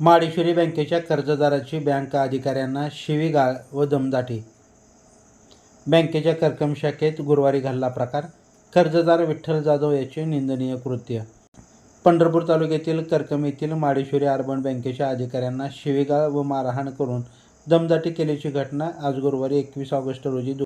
माडेश्वरी बँकेच्या कर्जदाराची बँक अधिकाऱ्यांना शिवीगाळ व दमदाटी. बँकेच्या कर्कम शाखेत गुरुवारी घडला प्रकार. कर्जदार विठ्ठल जाधव याचे निंदनीय कृत्य. पंढरपूर तालुक्यातील कर्कम येथील माडेश्वरी अर्बन बँकेच्या अधिकाऱ्यांना शिवीगाळ व मारहाण करून दमदाटी केल्याची घटना आज गुरुवारी एकवीस ऑगस्ट रोजी दु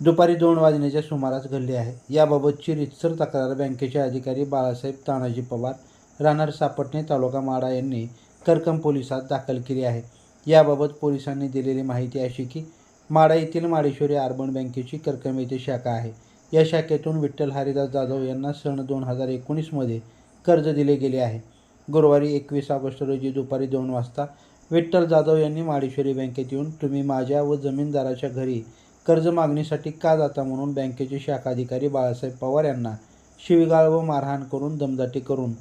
दुपारी दोन वाजण्याच्या सुमारास घडली आहे. याबाबतची रितसर तक्रार बँकेचे अधिकारी बाळासाहेब तानाजी पवार राहणार सापटणे तालुका माडा यांनी करकम पोलिसात दाखल केली आहे. याबाबत पोलिसांनी दिलेली माहिती अशी की माडा येथील माडेश्वरी अर्बन बँकेची करकम येथे शाखा आहे. या शाखेतून विठ्ठल हरिदास जाधव यांना सन दोन हजार एकोणीसमध्ये कर्ज दिले गेले आहे. गुरुवारी एकवीस ऑगस्ट रोजी दुपारी दोन वाजता विठ्ठल जाधव यांनी माडेश्वरी बँकेत येऊन तुम्ही माझ्या व जमीनदाराच्या घरी कर्ज मागणीसाठी का जाता म्हणून बँकेचे शाखाधिकारी बाळासाहेब पवार यांना शिवीगाळ व मारहाण करून दमदाटी करून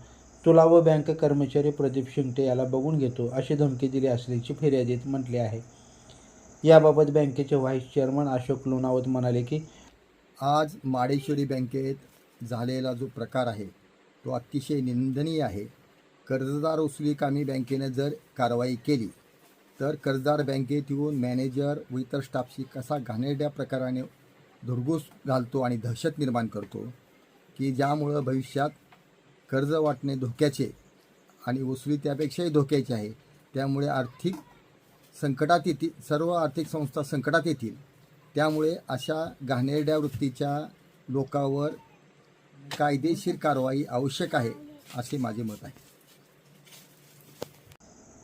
तुला व बँक कर्मचारी प्रदीप शिंगटे याला बघून घेतो अशी धमकी दिली असल्याची फिर्यादीत म्हटले आहे. याबाबत बँकेचे व्हाईस चेअरमन अशोक लोणावत म्हणाले की आज माडेश्वरी बँकेत झालेला जो प्रकार आहे तो अतिशय निंदनीय आहे. कर्जदार उचली कामी बँकेने जर कारवाई केली तर कर्जदार बँकेत येऊन मॅनेजर व इतर स्टाफशी कसा घाणेरड्या प्रकाराने धुरगूस घालतो आणि दहशत निर्माण करतो की ज्यामुळं भविष्यात कर्ज वाटणे धोक्याचे आणि वसुली त्यापेक्षाही धोक्याचे आहे त्यामुळे आर्थिक संकटात येतील सर्व आर्थिक संस्था संकटात येतील त्यामुळे अशा घाणेरड्या वृत्तीच्या लोकांवर कायदेशीर कारवाई आवश्यक आहे असे माझे मत आहे.